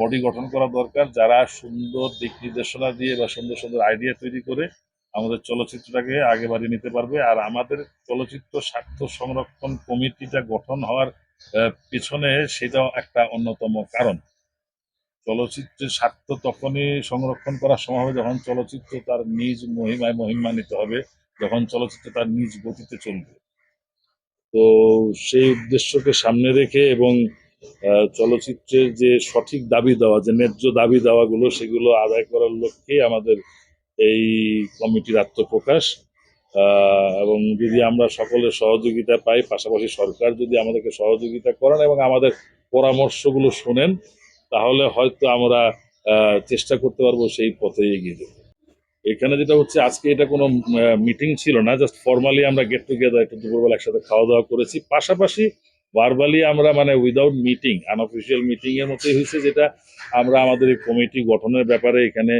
Body গঠন করা দরকার, যারা সুন্দর দিক নির্দেশনা দিয়ে বা সুন্দর সুন্দর আইডিয়া তৈরি করে আমাদের চলচ্চিত্রটাকে আগে বাড়িয়ে নিতে পারবে। আর আমাদের চলচ্চিত্র স্বার্থ সংরক্ষণ কমিটিটা গঠন হওয়ার পিছনে সেটাও একটা অন্যতম কারণ। চলচ্চিত্রের স্বার্থ তখনই সংরক্ষণ করা সম্ভব হবে যখন চলচ্চিত্র তার নিজ মহিমায় মহিমান্বিত হবে, যখন চলচ্চিত্র তার নিজ গতিতে চলবে। তো সেই উদ্দেশ্যকে সামনে রেখে এবং চলচ্চিত্রের যে সঠিক দাবি দেওয়া, যে ন্যায্য দাবি দেওয়াগুলো, সেগুলো আদায় করার লক্ষ্যেই আমাদের এই কমিটির আত্মপ্রকাশ। এবং যদি আমরা সকলের সহযোগিতা পাই, পাশাপাশি সরকার যদি আমাদেরকে সহযোগিতা করেন এবং আমাদের পরামর্শগুলো শোনেন, তাহলে হয়তো আমরা চেষ্টা করতে পারব সেই পথে এগিয়ে যেতে। এখানে যেটা হচ্ছে, আজকে এটা কোনো মিটিং ছিল না জাস্ট ফর্মালি আমরা গেট টুগেদার একটু দুপুরবেলা একসাথে খাওয়া দাওয়া করেছি। পাশাপাশি ভার্বালি আমরা মানে উইদাউট মিটিং আনঅফিসিয়াল মিটিং এর মতোই হয়েছে যেটা আমরা আমাদের এই কমিটি গঠনের ব্যাপারে এখানে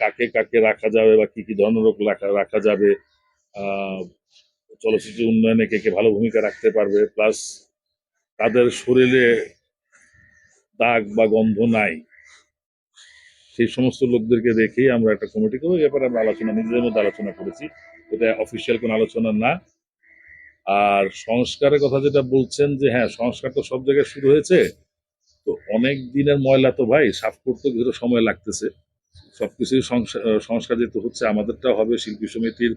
কাকে কাকে রাখা যাবে বা কি কি ধরনের লোক রাখা যাবে চলচ্চিত্র উন্নয়নে কে কে ভালো ভূমিকা রাখতে পারবে প্লাস তাদের শরীরে দাগ বা গন্ধ নাই, সেই সমস্ত লোকদেরকে দেখেই আমরা একটা কমিটি করব। ব্যাপারে আমরা আলোচনা, নিজেদের মধ্যে আলোচনা করেছি। এটা অফিসিয়াল কোনো আলোচনা না। আর সংস্কারের কথা যেটা বলছেন যে হ্যাঁ সংস্কার তো সব জায়গায় শুরু হয়েছে তো অনেক দিনের ময়লা তো ভাই সাফ করতে কিছু সময় লাগতেছে। সবকিছুই সংস- আহ, সংস্কার যেহেতু হচ্ছে আমাদেরটাও হবে শিল্পী সমিতির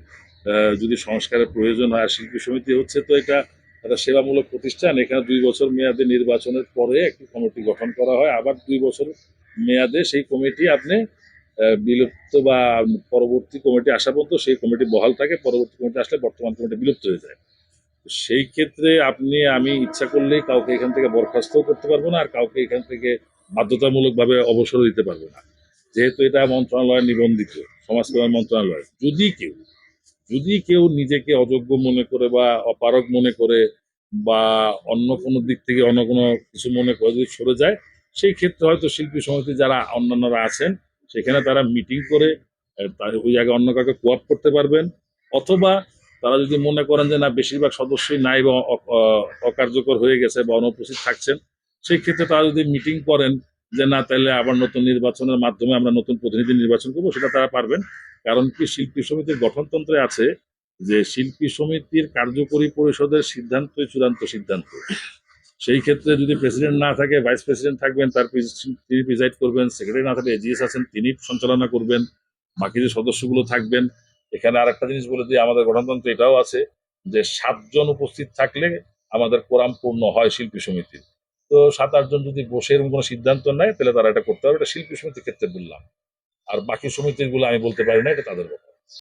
যদি সংস্কারের প্রয়োজন হয় আর শিল্পী সমিতি হচ্ছে তো এটা একটা সেবামূলক প্রতিষ্ঠান এখানে দুই বছর মেয়াদে নির্বাচনের পরে একটি কমিটি গঠন করা হয় আবার দুই বছর মেয়াদে সেই কমিটি আপনি বিলুপ্ত বা পরবর্তী কমিটি আসা পর্যন্ত সেই কমিটি বহাল থাকে পরবর্তী কমিটি আসলে বর্তমান কমিটি বিলুপ্ত হয়ে যায়। সেই ক্ষেত্রে আপনি, আমি ইচ্ছা করলেই কাউকে এখান থেকে বরখাস্ত করতে পারব না, আর কাউকে এখান থেকে বাধ্যতামূলকভাবে অবসর দিতে পারব না। যেহেতু এটা মন্ত্রণালয় নিবন্ধিত, সমাজ কল্যাণ মন্ত্রণালয়। যদি কেউ যদি কেউ নিজেকে অযোগ্য মনে করে বা অপারগ মনে করে বা অন্য কোনো দিক থেকে অন্য কোনো কিছু মনে করে যদি সরে যায়, সেই ক্ষেত্রে হয়তো শিল্পী সমিতি যারা অন্যান্যরা আছেন, সেখানে তারা মিটিং করে ওই জায়গায় অন্য কাউকে কোয়াপ করতে পারবেন। অথবা তারা যদি মনে করেন যে না, বেশিরভাগ সদস্যই নাই বা অকার্যকর হয়ে গেছে বা অনুপস্থিত থাকছেন, সেই ক্ষেত্রে তারা যদি মিটিং করেন যে না, তাহলে আবার নতুন নির্বাচনের মাধ্যমে আমরা নতুন প্রতিনিধি নির্বাচন করব, সেটা তারা পারবেন। কারণ কি, শিল্পী সমিতির গঠনতন্ত্রে আছে যে, শিল্পী সমিতির কার্যকরী পরিষদের সিদ্ধান্তই চূড়ান্ত সিদ্ধান্ত। সেই ক্ষেত্রে যদি প্রেসিডেন্ট না থাকে ভাইস প্রেসিডেন্ট থাকবেন, তার তিনি প্রিজাইড করবেন সেক্রেটারি না থাকলে এজিএস আছেন, তিনি সঞ্চালনা করবেন, বাকি যে সদস্যগুলো থাকবেন এখানে আর একটা জিনিস বলে দিই, আমাদের গণতন্ত্র এটাও আছে যে সাতজন উপস্থিত থাকলে আমাদের কোরাম পূর্ণ হয় শিল্পী সমিতির তো সাত, আটজন যদি বসে এরকম কোনো সিদ্ধান্ত নেয়, তাহলে তারা এটা করতে হবে এটা শিল্পী সমিতির ক্ষেত্রে বললাম। আর বাকি সমিতিগুলো আমি বলতে পারি না, এটা তাদের ব্যাপার।